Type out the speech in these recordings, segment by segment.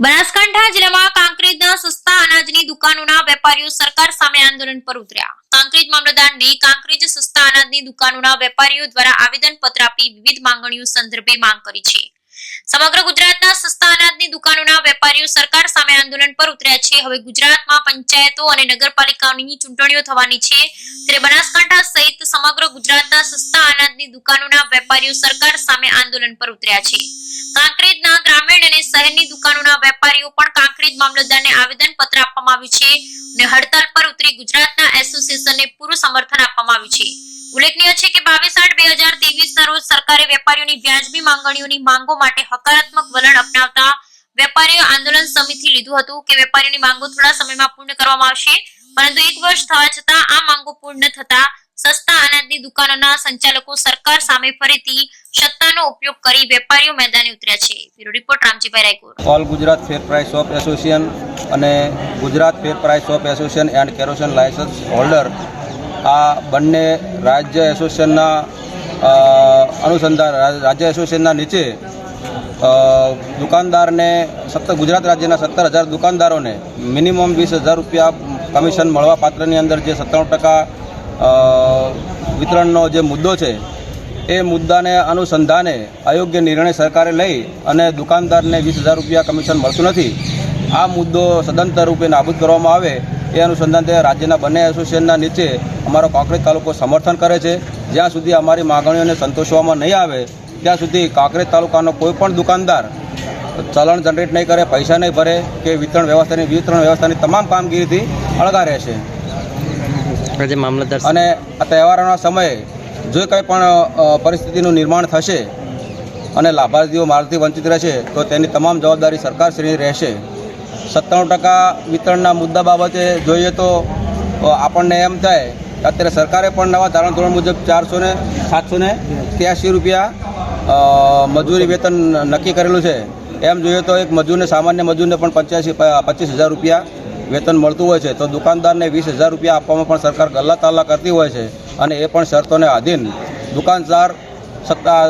બનાસકાંઠા જિલ્લામાં કાંકરેજના સસ્તા અનાજની દુકાનોના વેપારીઓ સરકાર સામે આંદોલન પર ઉતર્યા. કાંકરેજ મામલતદારને કાંકરેજ સસ્તા અનાજની દુકાનોના વેપારીઓ દ્વારા આવેદન પત્ર આપી વિવિધ માંગણીઓ સંદર્ભે માંગ કરી છે. સમગ્ર ગુજરાતના સસ્તા અનાજની દુકાનોના વેપારીઓ સરકાર સામે આંદોલન પર ઉતર્યા છે. હવે ગુજરાતમાં પંચાયતો અને નગરપાલિકાઓની ચૂંટણીઓ થવાની છે. ત્યારે બનાસકાંઠા સહિત સમગ્ર ગુજરાતના સસ્તા અનાજની દુકાનોના વેપારીઓ સરકાર સામે આંદોલન પર ઉતર્યા છે. કાંકરેજના ગ્રામીણ અને શહેરની દુકાનોના વેપારીઓ પણ કાંકરેજ મામલતદારને આવેદન પત્ર આપવામાં આવ્યું છે અને હડતાલ પર ઉતરી ગુજરાતના એસોસિએશનને પૂરું સમર્થન આપવામાં આવ્યું છે. ઉલ્લેખનીય છે કે બાવીસ આઠ બે હજાર ત્રેવીસ રોજ સરકારે વેપારીઓની વ્યાજબી માંગણીઓની માંગો માટે હકારાત્મક વલણ અપનાવતા વેપારીઓ આંદોલન સમિતિ લીધું હતું કે વેપારીઓની માંગો થોડા સમયમાં પૂર્ણ કરવામાં આવશે, પરંતુ એક વર્ષ થવા છતાં આ માંગો પૂર્ણ થતા સસ્તા અનાજની દુકાનોના સંચાલકો સરકાર સામે ફરીથી સત્તાનો ઉપયોગ કરી વેપારીઓ મેદાને ઉતર્યા છે. Bureau report Ramjibhai Raykor all Gujarat fair price shop association અને Gujarat fair price shop association and kerosene license holder આ બંને રાજ્ય એસોસિએશનના અનુસંધાન રાજ્ય એસોસિએશનના નીચે દુકાનદારને સત્તર, ગુજરાત રાજ્યના સત્તર હજાર દુકાનદારોને મિનિમમ વીસ હજાર રૂપિયા કમિશન મળવા પાત્રની અંદર જે સત્તાણું ટકા વિતરણનો જે મુદ્દો છે એ મુદ્દાને અનુસંધાને અયોગ્ય નિર્ણય સરકારે લઈ અને દુકાનદારને વીસ હજાર રૂપિયા કમિશન મળતું નથી. આ મુદ્દો સદંતર રૂપે નાબૂદ કરવામાં આવે એ અનુસંધાને રાજ્યના બંને એસોસિએશનના નીચે અમારો કાંકરેજ તાલુકો સમર્થન કરે છે. જ્યાં સુધી અમારી માગણીઓને સંતોષવામાં નહીં આવે ત્યાં સુધી કાંકરેજ તાલુકાનો કોઈ પણ દુકાનદાર ચલણ જનરેટ નહીં કરે પૈસા નહીં ભરે કે વિતરણ વ્યવસ્થાની વિતરણ વ્યવસ્થાની તમામ કામગીરીથી અળગા રહેશે અને આ તહેવારોના સમયે જો કંઈ પણ પરિસ્થિતિનું નિર્માણ થશે અને લાભાર્થીઓ મારથી વંચિત રહેશે, તો તેની તમામ જવાબદારી સરકારશ્રીની રહેશે. સત્તાણું ટકા વિતરણના મુદ્દા બાબતે જોઈએ તો આપણને એમ થાય કે અત્યારે સરકારે પણ નવા ધારણ ધોરણ મુજબ ચારસો ને સાતસો ને ત્યાસી રૂપિયા મજૂરી વેતન નક્કી કરેલું છે. એમ જોઈએ તો એક મજૂરને, સામાન્ય મજૂરને પણ પંચ્યાસી પચીસ હજાર રૂપિયા વેતન મળતું હોય છે. તો દુકાનદારને વીસ હજાર રૂપિયા આપવામાં પણ સરકાર ગલ્લા તાલ્લા કરતી હોય છે. અને એ પણ શરતોને આધીન દુકાનદાર સત્તા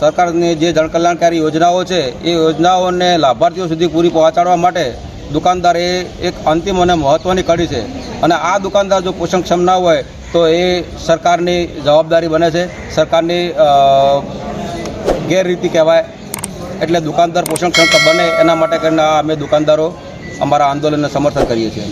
સરકારની જે જનકલ્યાણકારી યોજનાઓ છે, એ યોજનાઓને લાભાર્થીઓ સુધી પૂરી પહોંચાડવા માટે દુકાનદાર એ એક અંતિમ અને મહત્ત્વની કડી છે. અને આ દુકાનદાર જો પોષણક્ષમ ના હોય, તો એ સરકારની જવાબદારી બને છે. સરકારની ગેરરીતિ કહેવાય. એટલે દુકાનદાર પોષણક્ષમ બને, એના માટે કરીને અમે દુકાનદારો અમારા આંદોલનને સમર્થન કરીએ છીએ.